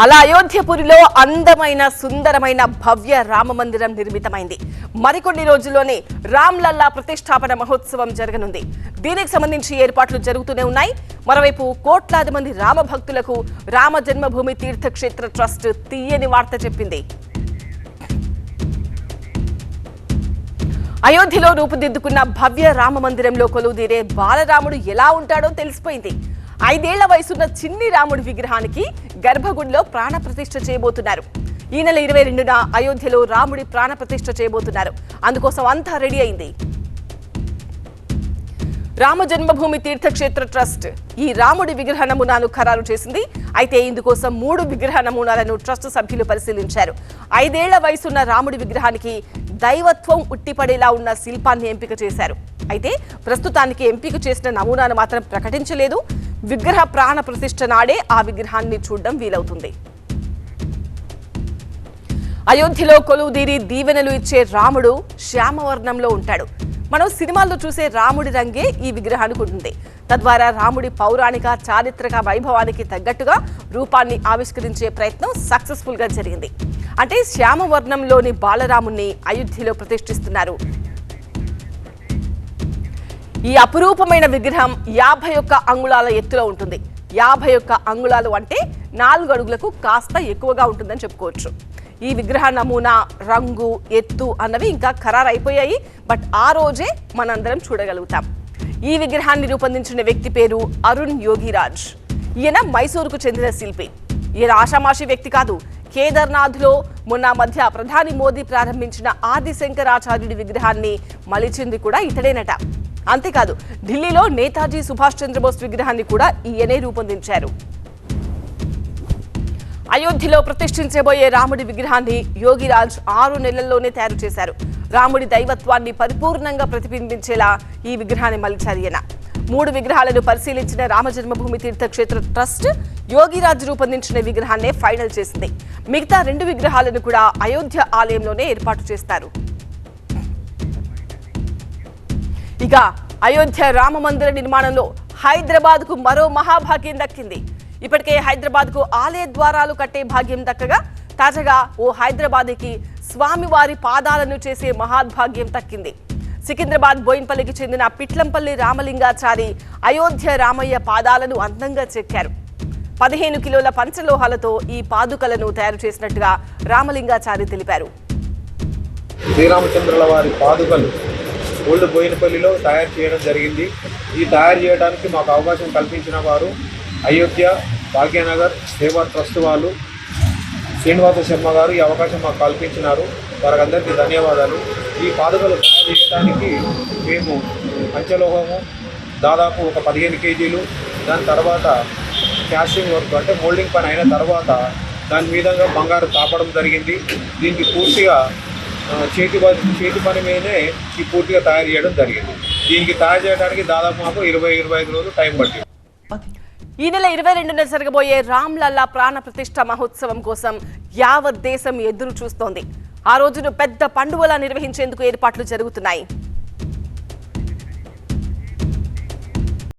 అలా అయోధ్యపురిలో అందమైన సుందరమైన భవ్య రామ మందిరం నిర్మితమైంది. మరికొన్ని రోజుల్లోనే రామ్లల్లా ప్రతిష్టాపన మహోత్సవం జరగనుంది. దీనికి సంబంధించి ఏర్పాట్లు జరుగుతూనే ఉన్నాయి. మరోవైపు కోట్లాది మంది రామ భక్తులకు రామ జన్మభూమి తీర్థక్షేత్ర ట్రస్ట్ తీయని వార్త చెప్పింది. అయోధ్యలో రూపుదిద్దుకున్న భవ్య రామ మందిరంలో కొలువుదీరే బాలరాముడు ఎలా ఉంటాడో తెలిసిపోయింది. ఐదేళ్ళ వయసున్న చిన్ని రాముడి విగ్రహానికి గర్భగుడిలో ప్రాణప్రతిష్ఠ చేయబోతున్నారు. ఈ నెల ఇరవై రెండున అయోధ్యలో రాముడి ప్రాణప్రతిష్ఠ చేయబోతున్నారు. అందుకోసం అంతా రెడీ అయింది. రామ జన్మభూమి తీర్థక్షేత్ర ట్రస్ట్ ఈ రాముడి విగ్రహ నమూనాను ఖరారు చేసింది. అయితే ఇందుకోసం మూడు విగ్రహ నమూనాలను ట్రస్ట్ సభ్యులు పరిశీలించారు. ఐదేళ్ళ వయసున్న రాముడి విగ్రహానికి దైవత్వం ఉట్టిపడేలా ఉన్న శిల్పాన్ని ఎంపిక చేశారు. అయితే ప్రస్తుతానికి ఎంపిక చేసిన నమూనాను మాత్రం ప్రకటించలేదు. విగ్రహ ప్రాణ ప్రతిష్ఠ నాడే ఆ విగ్రహాన్ని చూడడం వీలవుతుంది. అయోధ్యలో కొలువుదీరి దీవెనలు ఇచ్చే రాముడు శ్యామవర్ణంలో ఉంటాడు. మనం సినిమాల్లో చూసే రాముడి రంగే ఈ విగ్రహానికి ఉంటుంది తద్వారా రాముడి పౌరాణిక చారిత్రక వైభవానికి తగ్గట్టుగా రూపాన్ని ఆవిష్కరించే ప్రయత్నం సక్సెస్ఫుల్గా జరిగింది. అంటే శ్యామవర్ణంలోని బాలరాముణ్ణి అయోధ్యలో ప్రతిష్ఠిస్తున్నారు. ఈ అపురూపమైన విగ్రహం యాభై ఒక్క అంగుళాల ఎత్తులో ఉంటుంది. యాభై ఒక్క అంగుళాలు అంటే నాలుగు అడుగులకు కాస్త ఎక్కువగా ఉంటుందని చెప్పుకోవచ్చు. ఈ విగ్రహ నమూనా రంగు ఎత్తు అన్నవి ఇంకా ఖరారు అయిపోయాయి బట్ ఆ రోజే మనందరం చూడగలుగుతాం. ఈ విగ్రహాన్ని రూపొందించిన వ్యక్తి పేరు అరుణ్ యోగిరాజ్. ఈయన మైసూరుకు చెందిన శిల్పి. ఈయన ఆషామాషి వ్యక్తి కాదు. కేదార్నాథ్లో మొన్న మధ్య ప్రధాని మోదీ ప్రారంభించిన ఆది శంకరాచార్యుడి విగ్రహాన్ని మలిచింది కూడా ఇతడేనట. అంతేకాదు ఢిల్లీలో నేతాజీ సుభాష్ చంద్రబోస్ విగ్రహాన్ని కూడా ఈయనే రూపొందించారు. అయోధ్యలో ప్రతిష్ఠించబోయే రాముడి విగ్రహాన్ని యోగిరాజ్ ఆరు నెలల్లోనే తయారు చేశారు. రాముడి దైవత్వాన్ని పరిపూర్ణంగా ప్రతిబింబించేలా ఈ విగ్రహాన్ని మలిచారు ఈయన. మూడు విగ్రహాలను పరిశీలించిన రామజన్మభూమి తీర్థక్షేత్ర ట్రస్ట్ యోగిరాజ్ రూపొందించిన విగ్రహాన్నే ఫైనల్ చేసింది. మిగతా రెండు విగ్రహాలను కూడా అయోధ్య ఆలయంలోనే ఏర్పాటు చేస్తారు. ఇక అయోధ్య రామ మందిర నిర్మాణంలో హైదరాబాద్కు మరో మహాభాగ్యం దక్కింది. ఇప్పటికే హైదరాబాద్కు ఆలయ ద్వారాలు కట్టే భాగ్యం దక్కగా తాజాగా ఓ హైదరాబాద్కి స్వామివారి పాదాలను చేసే మహాభాగ్యం దక్కింది. సికింద్రాబాద్ బోయిన్పల్లికి చెందిన పిట్లంపల్లి రామలింగాచారి అయోధ్య రామయ్య పాదాలను అందంగా చెక్కారు. పదిహేను కిలోల పంచలోహాలతో ఈ పాదుకలను తయారు చేసినట్టుగా రామలింగాచారి తెలిపారు. శ్రీరామచంద్రుల వారి పాదుకలు ఓల్డ్ బోయినపల్లిలో తయారు చేయడం జరిగింది. ఈ తయారు చేయడానికి మాకు అవకాశం కల్పించిన వారు అయోధ్య భాగ్యనగర్ సేవా ట్రస్ట్ వాళ్ళు శ్రీనివాస శర్మ గారు ఈ అవకాశం మాకు కల్పించినారు. వారందరికీ ధన్యవాదాలు. ఈ పాదుకలు తయారు చేయడానికి మేము పంచలోహము దాదాపు ఒక పదిహేను కేజీలు దాని తర్వాత క్యాషింగ్ వర్క్ అంటే మోల్డింగ్ పని అయిన తర్వాత దాని మీదంగా బంగారు తాపడం జరిగింది. దీనికి పూర్తిగా చేతి పని చేతి పని మీదనే ఈ పూర్తిగా తయారు చేయడం జరిగింది. దీనికి తయారు చేయడానికి దాదాపు మాకు ఇరవై ఇరవై ఐదు రోజులు టైం పట్టింది. ఈ నెల ఇరవై రెండున జరగబోయే రామ్ లల్లా ప్రాణ ప్రతిష్ట మహోత్సవం కోసం యావత్ దేశం ఎదురు చూస్తోంది. ఆ రోజును పెద్ద పండుగలా నిర్వహించేందుకు ఏర్పాట్లు జరుగుతున్నాయి.